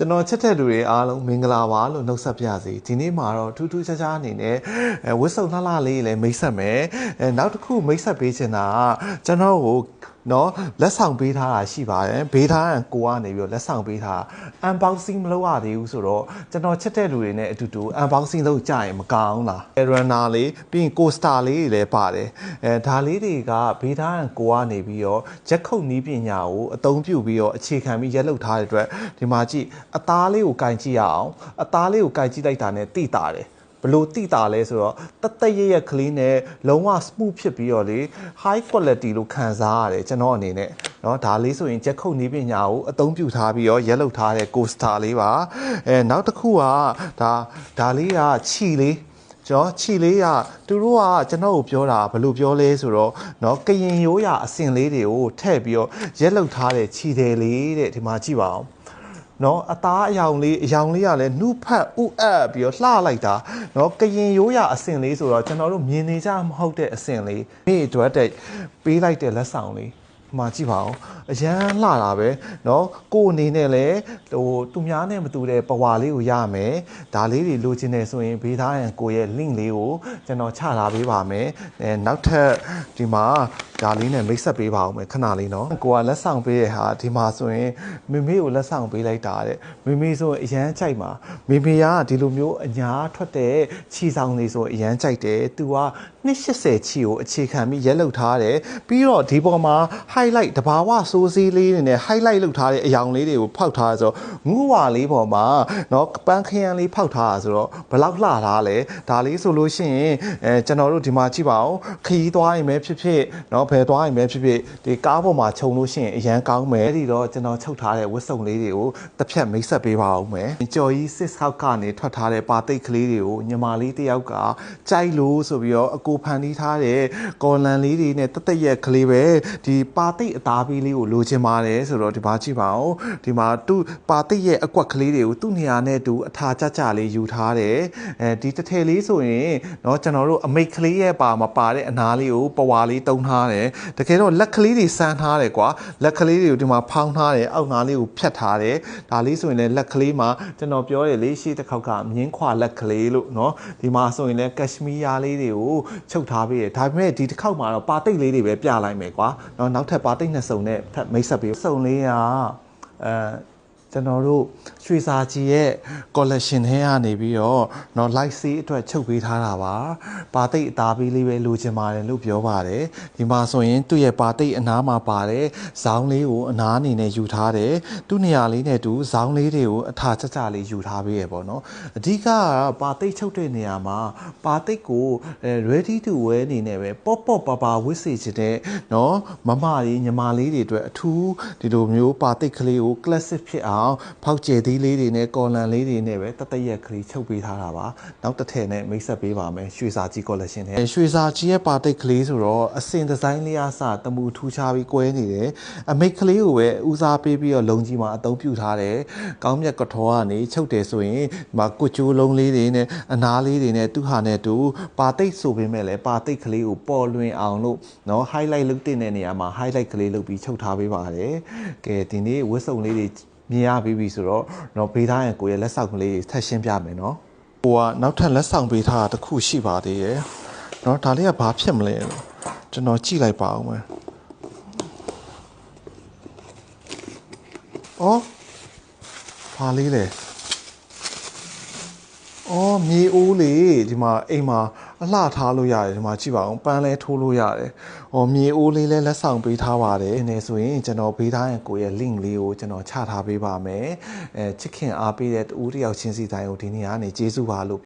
ကျွန်တော်ချက်တဲ့လူတွေအားလုံးမင်္ဂလာပါလို့နှုတ်ဆက်ပြစီဒီနေ့မှာတော့ထူးထူးခြားခြားအနေနဲ့အဲဝစ်စုံလှလှလေးလည်းမိတ်ဆက်မယ်အဲနောက်တစ်ခုမိတ်ဆက်ပေးချင်တာကကျွန်တော်ကို နော်လက်ဆောင်ပေးထားတာရှိပါတယ်ဘေးထားရန်ကိုကနေပြီးတော့လက်ဆောင်ပေးထား unboxing မလုပ်ရသေးဘူးဆိုတော့ကျွန်တော်ချက်တဲ့လူတွေနဲ့အတူတူ unboxing လုပ်ကြရင်မကောင်းလား runner လေးပြီးရင် coaster လေးတွေလည်းပါတယ်အဲဒါလေးတွေကဘေးထားရန်ကိုကနေပြီးတော့ချက်ခုတ်နီးပညာကိုအသုံးပြုပြီးတော့အခြေခံပြီးရက်လုပ်ထားတဲ့အတွက်ဒီမှာကြည့်အသားလေးကိုကင်ကြည့်ရအောင်အသားလေးကိုကင်ကြည့်လိုက်တာနဲ့တိတာတယ် ဘလို့တိတာလဲဆိုတော့တသက်ရရက်ကလေးနဲ့လုံးဝ smooth ဖြစ်ပြီးတော့လေ high quality လို့ခံစားရတယ်ကျွန်တော်အနေနဲ့เนาะဒါလေးဆိုရင်ချက်ခုတ်နည်းပညာကိုအသုံးပြုထားပြီးတော့ရက်လုပ်ထားတဲ့ coaster လေးပါအဲနောက်တစ်ခုကဒါဒါလေးကခြီလေးကျွန်တော်ခြီလေးကသူတို့ကကျွန်တော်ကိုပြောတာဘယ်လိုပြောလဲဆိုတော့เนาะကရင်ရိုးရာအစင်လေးတွေကိုထည့်ပြီးတော့ရက်လုပ်ထားတဲ့ခြီတယ်လေးတဲ့ဒီမှာကြည့်ပါအောင် နော်အသားအယောင်လေးအယောင်လေးကလည်းနှုတ်ဖတ်ဥအပ်ပြီးတော့လှလိုက်တာနော်ကရင်ရိုးရာအစင်လေးဆိုတော့ကျွန်တော်တို့မြင်နေကြမဟုတ်တဲ့အစင်လေးမိအတွက်တဲ့ပေးလိုက်တဲ့လက်ဆောင်လေးဒီမှာကြည့်ပါဦးအရန်လှတာပဲเนาะကိုယ်အနေနဲ့လည်းဟိုသူများနဲ့မတူတဲ့ပဝါလေးကိုရမယ်ဒါလေးတွေလိုချင်တယ်ဆိုရင်ဘေးသားရန်ကိုယ့်ရဲ့ link လေးကိုကျွန်တော်ချထားပေးပါမယ်အဲနောက်ထပ်ဒီမှာ ဒါလေးနဲ့မိတ်ဆက်ပေးပါအောင်မယ်ခဏလေးเนาะကိုကလက်ဆောင်ပေးတဲ့ဟာဒီမှာဆိုရင်မိမိကိုလက်ဆောင်ပေးလိုက်တာတဲ့မိမိဆိုရင်အရန်ကြိုက်မှာမိမိကဒီလိုမျိုးအညာထွက်တဲ့ခြီဆောင်လေးဆိုအရန်ကြိုက်တယ်သူက280ခြီကိုအခြေခံပြီးရက်လောက်ထားတယ်ပြီးတော့ဒီပေါ်မှာ highlight တဘာဝစိုးစည်းလေးတွေနဲ့ highlight လုပ်ထားတဲ့အယောင်လေးတွေကိုဖောက်ထားဆိုတော့ငူဝါလေးပေါ်မှာเนาะပန်းခရမ်းလေးဖောက်ထားတာဆိုတော့ဘယ်လောက်လှထားလဲဒါလေးဆိုလို့ရှိရင်အဲကျွန်တော်တို့ဒီမှာကြည့်ပါဦးခရီးသွားရင်ပဲဖြစ်ဖြစ်เนาะ ဘယ်သွားရင်ပဲဖြစ်ဖြစ်ဒီကားပေါ်မှာခြုံလို့ရှိရင်အရန်ကောင်းမယ်ဒီတော့ကျွန်တော်ချုပ်ထားတဲ့ဝတ်စုံလေးတွေကိုတစ်ဖြတ်မိတ်ဆက်ပေးပါအောင်မယ်ကြော်ကြီးစစ်ဆောက်ကနေထွက်ထားတဲ့ပါတိတ်ကလေးတွေကိုညီမလေးတစ်ယောက်ကကြိုက်လို့ဆိုပြီးတော့အကိုဖန်တီးထားတဲ့ကော်လန်လေးတွေနဲ့တသက်ရက်ကလေးပဲဒီပါတိတ်အသားပေးလေးကိုလိုချင်ပါတယ်ဆိုတော့ဒီမှာကြည့်ပါဦးဒီမှာသူ့ပါတိတ်ရဲ့အကွက်ကလေးတွေကိုသူ့နေရာနဲ့တူအထာကြကြလေးယူထားတယ်အဲဒီတစ်ထည်လေးဆိုရင်เนาะကျွန်တော်တို့အမိတ်ကလေးရဲ့ပါမှာပါတဲ့အနားလေးကိုပဝါလေးတုံးထားတယ် တကယ်တော့လက်ကလေးတွေစမ်းထားတယ်ကွာလက်ကလေးတွေကိုဒီမှာဖောင်းထားတယ်အောက်နားလေးကိုဖြတ်ထားတယ်ဒါလေးဆိုရင်လည်းလက်ကလေးမှာကျွန်တော်ပြောရလေရှေ့တစ်ခေါက်ကမြင်းခွာလက်ကလေးလို့เนาะဒီမှာဆိုရင်လည်းကက်ရှမီးယားလေးတွေကိုချုပ်ထားပေးတယ်ဒါပေမဲ့ဒီတစ်ခေါက်မှာတော့ပါတိတ်လေးတွေပဲပြလိုက်မယ်ကွာเนาะနောက်ထပ်ပါတိတ်နှစ်စုံနဲ့ထပ်မိတ်ဆက်ပေးစုံလေးကအဲ ကျွန်တော်တို့ရွှေစာကြီးရဲ့ collection ထဲကနေပြီးတော့เนาะ light see အတွက်ချုပ်ပေးထားတာပါပါတိတ်အသားပေးလေးပဲလိုချင်ပါတယ်လို့ပြောပါတယ်ဒီမှာဆိုရင်သူ့ရဲ့ပါတိတ်အနားမှာပါတယ်ဇောင်းလေးကိုအနားအနေနဲ့ယူထားတယ်သူ့နေရာလေးနဲ့တူဇောင်းလေးတွေကိုအထာကြကြလေးယူထားပေးရပေါ့နော်အဓိကကတော့ပါတိတ်ချုပ်တဲ့နေရာမှာပါတိတ်ကိုအဲ ready to wear အနေနဲ့ပဲပေါ့ပေါ့ပါပါဝစ်စေချင်တဲ့เนาะမမလေးညီမလေးတွေအတွက်အထူးဒီလိုမျိုးပါတိတ်ကလေးကို classic ဖြစ်အောင် ဖောက်ကျယ်သီးလေးတွေနဲ့ကော်လန်လေးတွေနဲ့ပဲတသက်ရက်ကလေးချုပ်ပေးထားတာပါနောက်တစ်ထည်နဲ့မိတ်ဆက်ပေးပါမယ်ရွှေစာကြီး collection နဲ့ရွှေစာကြီးရဲ့ပါတိတ်ကလေးဆိုတော့အစင်ဒီဇိုင်းလေးအစတမူထူးခြားပြီးကွဲနေတယ်အမိတ်ကလေးကိုပဲဦးစားပေးပြီးတော့လုံကြီးမှာအသုံးပြုထားတယ်ကောင်းမြတ်ကထောကနေချုပ်တယ်ဆိုရင်ဒီမှာကုတ်ကျိုးလုံးလေးတွေနဲ့အနားလေးတွေနဲ့သူ့ဟာနဲ့တူပါတိတ်ဆိုပေမဲ့လည်းပါတိတ်ကလေးကိုပေါ်လွင်အောင်လို့เนาะ highlight လုပ်တဲ့နေရာမှာ highlight ကလေးလုပ်ပြီးချုပ်ထားပေးပါတယ်ကဲဒီနေ့ဝတ်စုံလေးတွေ မြင်ရပြီးပြီဆိုတော့တော့ဘေးသားရန်ကိုရဲ့လက်ဆောင်ကလေးထပ်ရှင်းပြမယ်နော်။ကိုကနောက်ထပ်လက်ဆောင်ပေးထားတာတစ်ခုရှိပါသေးရဲ့။နော်ဒါလေးကဘာဖြစ်မလဲလို့ကျွန်တော်ကြည့်လိုက်ပါဦးမယ်။အော်ဘာလေးလဲ။ အော်မြေအိုးလေဒီမှာအိမ်မှာအလှထားလို့ရတယ်ဒီမှာကြည့်ပါအောင်ပန်းလဲထိုးလို့ရတယ်။အော်မြေအိုးလေးလဲလက်ဆောင်ပေးထားပါတယ်။နေဆိုရင်ကျွန်တော်ပေးထားရင်ကိုယ့်ရဲ့ link လေးကိုကျွန်တော်ချထားပေးပါမယ်။အဲချစ်ခင်အားပေးတဲ့တူတယောက်ချင်းစီတိုင်းကိုဒီနေ့ကနေကျေးဇူးပါလို့